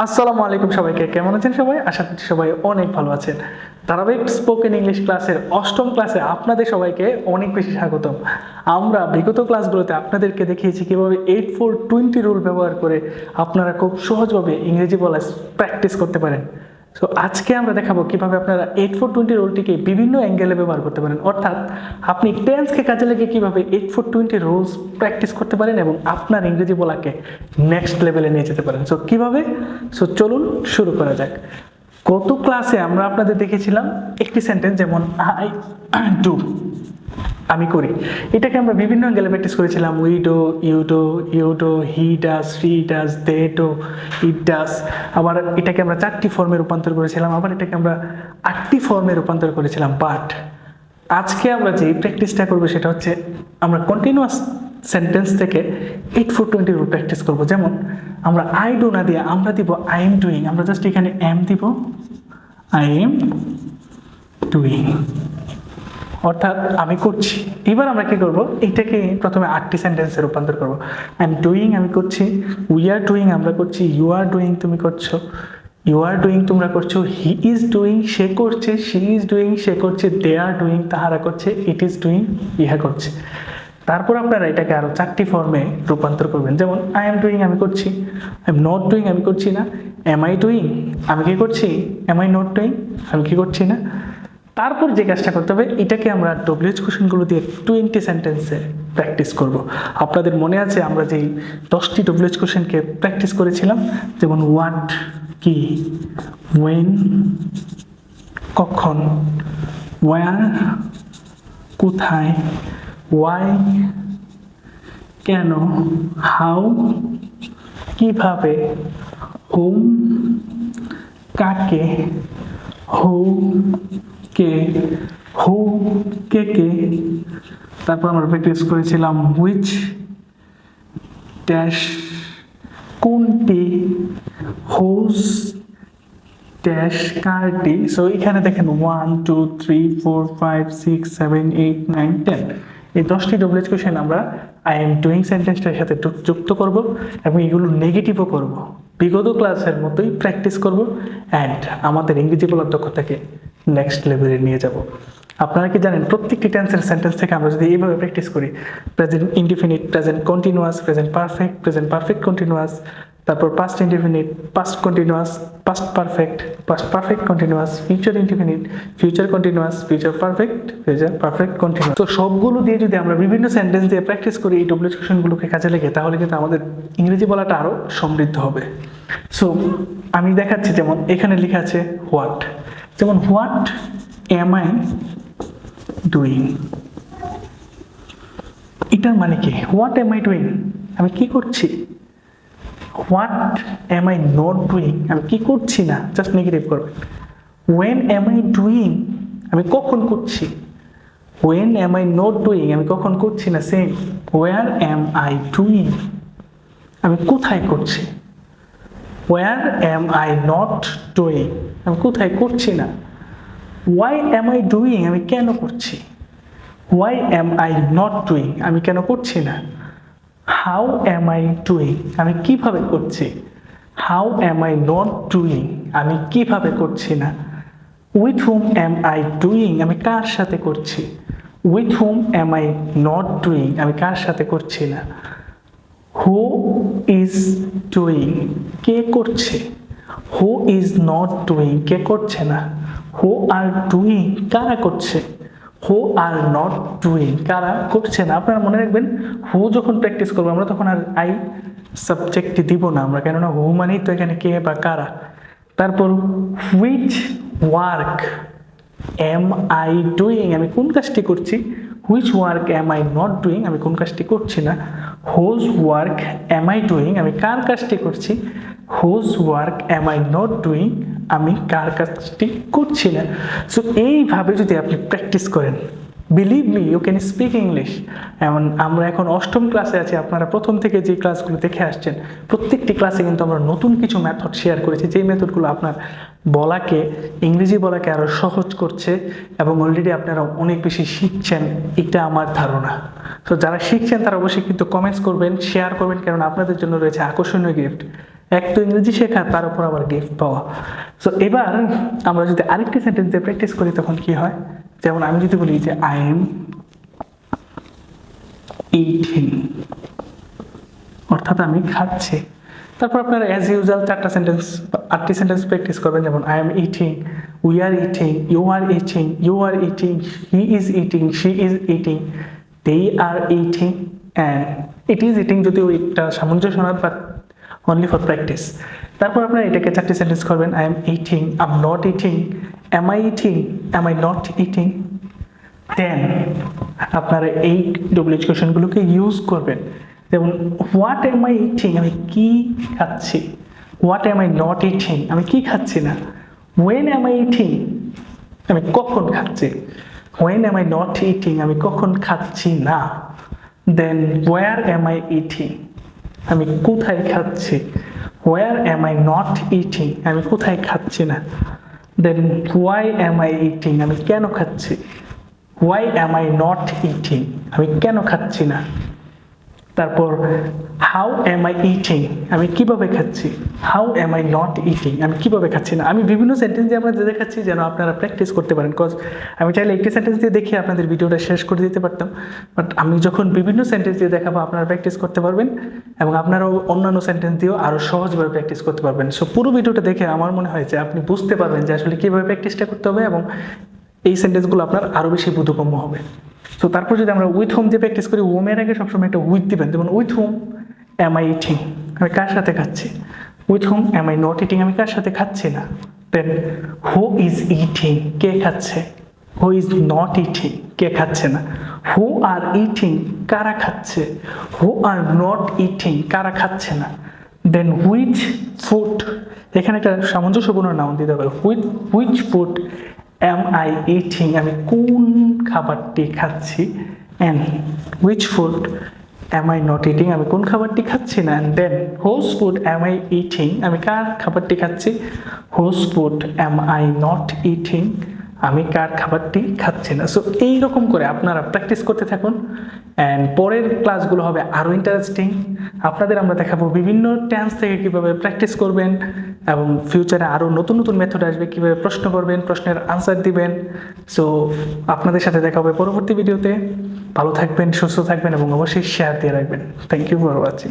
আসসালামু আলাইকুম সবাইকে। কেমন আছেন সবাই? আশা করছি সবাই অনেক ভালো আছেন। ধারাবাহিক স্পোকেন ইংলিশ ক্লাসের অষ্টম ক্লাসে আপনাদের সবাইকে অনেক বেশি স্বাগতম। আমরা বিগত ক্লাসগুলোতে আপনাদেরকে দেখিয়েছি কীভাবে এইট ফোর টোয়েন্টি রুল ব্যবহার করে আপনারা খুব সহজভাবে ইংরেজি বলা প্র্যাকটিস করতে পারেন। সো আজকে আমরা দেখাবো কীভাবে আপনারা এইট ফোর টোয়েন্টি রোলটিকে বিভিন্ন অ্যাঙ্গেলে ব্যবহার করতে পারেন। অর্থাৎ আপনি টেন্সকে কাজে লেগে কীভাবে eight four twenty rules practice করতে পারেন এবং আপনার ইংরেজি বলাকে নেক্সট লেভেলে নিয়ে যেতে পারেন। সো কীভাবে? সো চলুন শুরু করা যাক। গত ক্লাসে আমরা আপনাদের দেখেছিলাম একটি সেন্টেন্স যেমন আই ডু আমি করি। এটাকে আমরা বিভিন্ন অ্যাঙ্গেলে প্র্যাকটিস করেছিলাম। We do, you do you do, he does she does, they it does. আবার এটাকে আমরা চারটি ফর্মে রূপান্তর করেছিলাম। আবার এটাকে আমরা আটটি ফর্মে রূপান্তর করেছিলাম। বাট আজকে আমরা যে প্র্যাকটিসটা করব সেটা হচ্ছে আমরা কন্টিনিউয়াস সেন্টেন্স থেকে eight four twenty rule practice করব। যেমন আমরা আই ডো না দিয়ে আমরা দিব আই এম ডুইং আমরা জাস্ট এখানে এম দিব। আই এম ডুইং অর্থাৎ আমি করছি। এবার আমরা কি করব? এটাকে প্রথমে আটটি সেন্টেন্সে রূপান্তর করব। আই এম ডুইং আমি করছি। উই আর ডুইং আমরা করছি। ইউ আর ডুইং তুমি করছ। ইউ আর ডুইং তোমরা করছ। হি ইজ ডুইং সে করছে। শি ইজ ডুইং সে করছে। দে আর ডুইং তাহারা করছে। ইট ইজ ডুইং ইহা করছে। তারপর আপনারা এটাকে আরও চারটি ফর্মে রূপান্তর করবেন। যেমন আই এম ডুইং আমি করছি। আই এম নট ডুইং আমি করছি না। এম আই ডুইং আমি কি করছি? এম আই নট ডুইং আমি কি করছি না? তারপর যে কাজটা করতে হবে, এটাকে আমরা ডব্লিউএইচ কোশ্চেনগুলো দিয়ে টোয়েন্টি সেন্টেন্সে প্র্যাকটিস করব। আপনাদের মনে আছে আমরা যেই দশটি ডব্লিউএইচ কোশ্চেনকে প্র্যাকটিস করেছিলাম? যেমন হোয়াট কি ওয়েন কখন ওয়ার কোথায় ওয়াই কেন হাউ কীভাবে হোম কাকে হু কে হু কে কে? তারপর আমরা প্র্যাকটিস করেছিলাম হুইচ ড্যাশ কোনটি? হোজ ড্যাশ কারটি? সো এখানে দেখেন one two three four five six seven eight nine ten এই দশটি ডব্লিউএচ কোশ্চেন আমরা আই এম ডুইং সেন্টেন্সটার সাথে যুক্ত করব এবং এগুলো নেগেটিভও করব। বিগত ক্লাসের মতোই প্র্যাকটিস করব। অ্যান্ড আমাদের ইংরেজি বলার দক্ষতাকে নেক্সট লেভেলে নিয়ে যাব। আপনারা কি জানেন, প্রত্যেকটি টেন্সের সেন্টেন্স থেকে আমরা যদি এইভাবে প্র্যাকটিস করি present indefinite present continuous present perfect present perfect continuous তারপর past indefinite past continuous past perfect past perfect continuous future indefinite future continuous future perfect future perfect continuous তো সবগুলো দিয়ে যদি আমরা বিভিন্ন সেন্টেন্স দিয়ে প্র্যাকটিস করি, এই ডব্লিউ কোশ্চেনগুলোকে কাজে লেগে, তাহলে কিন্তু আমাদের ইংরেজি বলাটা আরও সমৃদ্ধ হবে। সো আমি দেখাচ্ছি যেমন এখানে লেখা আছে হোয়াট যেমন হোয়াট এম আই ডুইং? এটার মানে কি? What am I doing? আমি কি করছি? What am I not doing? আমি কি করছি না? জাস্ট নেগেটিভ করবেন ওয়েন এম আই ডুইং? আমি কখন করছি? When am I not doing? আমি কখন করছি না? Same. Where am I doing? আমি কোথায় করছি? Where am I not doing? আমি কোথায় করছি না? ওয়াই এম আই ডুইং আমি কেন করছি? Why am I not doing আমি কেন করছি না? হাউ এম আই ডুইং আমি কীভাবে করছি? How am I not doing আমি কীভাবে করছি না? With whom am I doing আমি কার সাথে করছি? With whom am I not doing আমি কার সাথে করছি না? হু ইজ ডুইং কে করছে? হু ইজ নট ডুইং কে করছে না? হু আর ডুইং কারা করছে? হু আর নট ডুইং কারা করছে না? আপনারা মনে রাখবেন হু যখন প্র্যাকটিস করব, আমরা তখন আর আই সাবজেক্টটি দিব না আমরা। কেননা হু মানেই তো এখানে কে বা কারা। তারপর which work am I doing আমি কোন কাজটি করছি? Which work am I not doing আমি কোন কাজটি করছি না? Whose work am I doing আমি কার কাজটি করছি? Whose work am I not doing আমি কার কাজটি করছি না সো এইভাবে যদি আপনি প্র্যাকটিস করেন believe me you can speak English এমন আমরা এখন অষ্টম ক্লাসে আছি, আপনারা প্রথম থেকে যে ক্লাসগুলো দেখে আসছেন, প্রত্যেকটি ক্লাসে কিন্তু আমরা নতুন কিছু মেথড শেয়ার করেছি। যেই মেথডগুলো আপনার বলাকে, ইংরেজি বলাকে আরও সহজ করছে এবং অলরেডি আপনারা অনেক বেশি শিখছেন, এটা আমার ধারণা। তো যারা শিখছেন, তারা অবশ্যই কিন্তু কমেন্টস করবেন শেয়ার করবেন কারণ আপনাদের জন্য রয়েছে আকর্ষণীয় গিফট এক তো ইংরেজি শেখা, তার উপর আবার গিফট পাওয়া। সো এবার আমরা যদি আরেকটি সেন্টেন্স দিয়ে প্র্যাকটিস করি, তখন কি হয়? যেমন আমি যদি বলি যে আই এম ইটিং অর্থাৎ আমি খাচ্ছি। তারপর আপনারা অ্যাজ ইউজুয়াল চারটা সেন্টেন্স আটটি সেন্টেন্স প্র্যাকটিস করবেন, যেমন I am eating we are eating you are eating you are eating he is eating she is eating they are eating and it is eating যদিও এটা সামঞ্জস্য বাট অনলি ফর প্র্যাকটিস তারপর আপনারা এটাকে চারটি sentence করবেন I am eating I am not eating am I eating am I not eating then আপনারা এই ডব্লিউএইচ কোয়েশনগুলোকে ইউজ করবেন। যেমন হোয়াট এম আই ইটিং আমি কি খাচ্ছি? What am I not eating আমি কি খাচ্ছি না? ওয়েন এম আই ইটিং আমি কখন খাচ্ছি? When am I not eating আমি কখন খাচ্ছি না? Then where am I eating আমি কোথায় খাচ্ছি? Where am I not eating আমি কোথায় খাচ্ছি না? Then why am I eating আমি কেন খাচ্ছি? Why am I not eating আমি কেন খাচ্ছি না? তারপর হাউ এম আই ইটিং আমি কীভাবে খাচ্ছি? How am I not eating আমি কীভাবে খাচ্ছি না? আমি বিভিন্ন সেন্টেন্স দিয়ে আপনাদের দেখাচ্ছি যেন আপনারা প্র্যাকটিস করতে পারেন। কজ আমি চাইলে একটি সেন্টেন্স দিয়ে দেখে আপনাদের ভিডিওটা শেষ করে দিতে পারতাম। বাট আমি যখন বিভিন্ন সেন্টেন্স দিয়ে দেখাবো, আপনারা প্র্যাকটিস করতে পারবেন এবং আপনারাও অন্যান্য সেন্টেন্স দিয়েও আরও সহজভাবে প্র্যাকটিস করতে পারবেন। সো পুরো ভিডিওটা দেখে আমার মনে হয় যে আপনি বুঝতে পারবেন যে আসলে কীভাবে প্র্যাকটিসটা করতে হবে এবং এই সেন্টেন্সগুলো আপনার আরও বেশি বোধগম্য হবে। তো তারপর যদি আমরা উইথ হোম দিয়ে প্র্যাকটিস করি ওমের আগে সবসময় একটা উইথ দিবেন। যেমন with whom am I eating আমি কার সাথে খাচ্ছি? With whom am I not eating আমি কার সাথে খাচ্ছি না? দেন হু ইজ ইটিং কে খাচ্ছে? হু ইজ নট ইটিং কে খাচ্ছে না? হু আর ইটিং কারা খাচ্ছে? হু আর নট ইটিং কারা খাচ্ছে না? দেন হুইচ ফুড এখানে একটা সামঞ্জস্যপূর্ণ নাম দিতে হবে। Which which food am I eating আমি কোন খাবারটি খাচ্ছি? And which food am I not eating আমি কোন খাবারটি খাচ্ছি না? And then whose food am I eating আমি কার খাবারটি খাচ্ছি? Whose food am I not eating আমি কার খাবারটি খাচ্ছি না? সো এইরকম করে আপনারা প্র্যাকটিস করতে থাকুন। অ্যান্ড পরের ক্লাসগুলো হবে আরও ইন্টারেস্টিং আপনাদের আমরা দেখাবো বিভিন্ন টেন্স থেকে কীভাবে প্র্যাকটিস করবেন এবং ফিউচারে আরও নতুন নতুন মেথড আসবে, কীভাবে প্রশ্ন করবেন, প্রশ্নের আনসার দিবেন। সো আপনাদের সাথে দেখা হবে পরবর্তী ভিডিওতে ভালো থাকবেন, সুস্থ থাকবেন এবং অবশ্যই শেয়ার দিয়ে রাখবেন। Thank you for watching